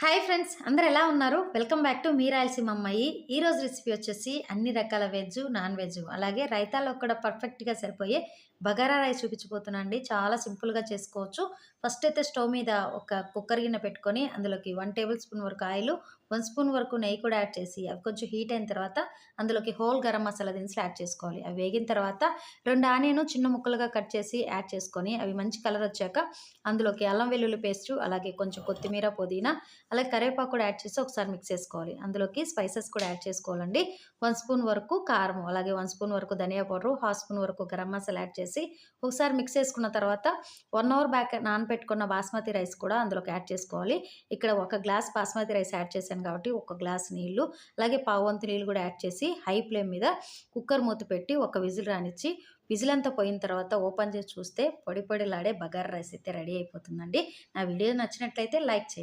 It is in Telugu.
హాయ్ ఫ్రెండ్స్ అందరు ఎలా ఉన్నారు? వెల్కమ్ బ్యాక్ టు మీ రాయలసీమ అమ్మాయి ఈరోజు రెసిపీ వచ్చేసి అన్ని రకాల వెజ్ నాన్ వెజ్ అలాగే రైతాలో కూడా పర్ఫెక్ట్గా సరిపోయే బగారా రైస్ చూపించిపోతున్నా అండి. చాలా సింపుల్గా చేసుకోవచ్చు. ఫస్ట్ అయితే స్టవ్ మీద ఒక కుక్కర్ గిన్నె పెట్టుకొని అందులోకి వన్ టేబుల్ స్పూన్ వరకు ఆయిల్ వన్ స్పూన్ వరకు నెయ్యి కూడా యాడ్ చేసి అవి కొంచెం హీట్ అయిన తర్వాత అందులోకి హోల్ గరం మసాలా దినుసులు యాడ్ చేసుకోవాలి. అవి వేగిన తర్వాత రెండు ఆనియన్ చిన్న ముక్కలుగా కట్ చేసి యాడ్ చేసుకొని అవి మంచి కలర్ వచ్చాక అందులోకి అల్లం వెల్లుల్లి పేస్ట్ అలాగే కొంచెం కొత్తిమీర పుదీనా అలాగే కరివేపాకు కూడా యాడ్ చేసి ఒకసారి మిక్స్ చేసుకోవాలి. అందులోకి స్పైసెస్ కూడా యాడ్ చేసుకోవాలండి. వన్ స్పూన్ వరకు కారం అలాగే వన్ స్పూన్ వరకు ధనియా పౌడర్ హాఫ్ స్పూన్ వరకు గరం మసాలా యాడ్ చేసి ఒకసారి మిక్స్ చేసుకున్న తర్వాత వన్ అవర్ బ్యాక్ నానబెట్టుకున్న బాస్మతి రైస్ కూడా అందులోకి యాడ్ చేసుకోవాలి. ఇక్కడ ఒక గ్లాస్ బాస్మతి రైస్ యాడ్ చేశాను. కాబట్టి ఒక గ్లాస్ నీళ్ళు అలాగే పావంతు నీళ్ళు కూడా యాడ్ చేసి హై ఫ్లేమ్ మీద కుక్కర్ మూత పెట్టి ఒక విజిల్ రానిచ్చి విజిల్ అంతా పోయిన తర్వాత ఓపెన్ చేసి చూస్తే పొడి పొడిలాడే బగారా రైస్ అయితే రెడీ అయిపోతుందండి. నా వీడియో నచ్చినట్లయితే లైక్ చేయండి.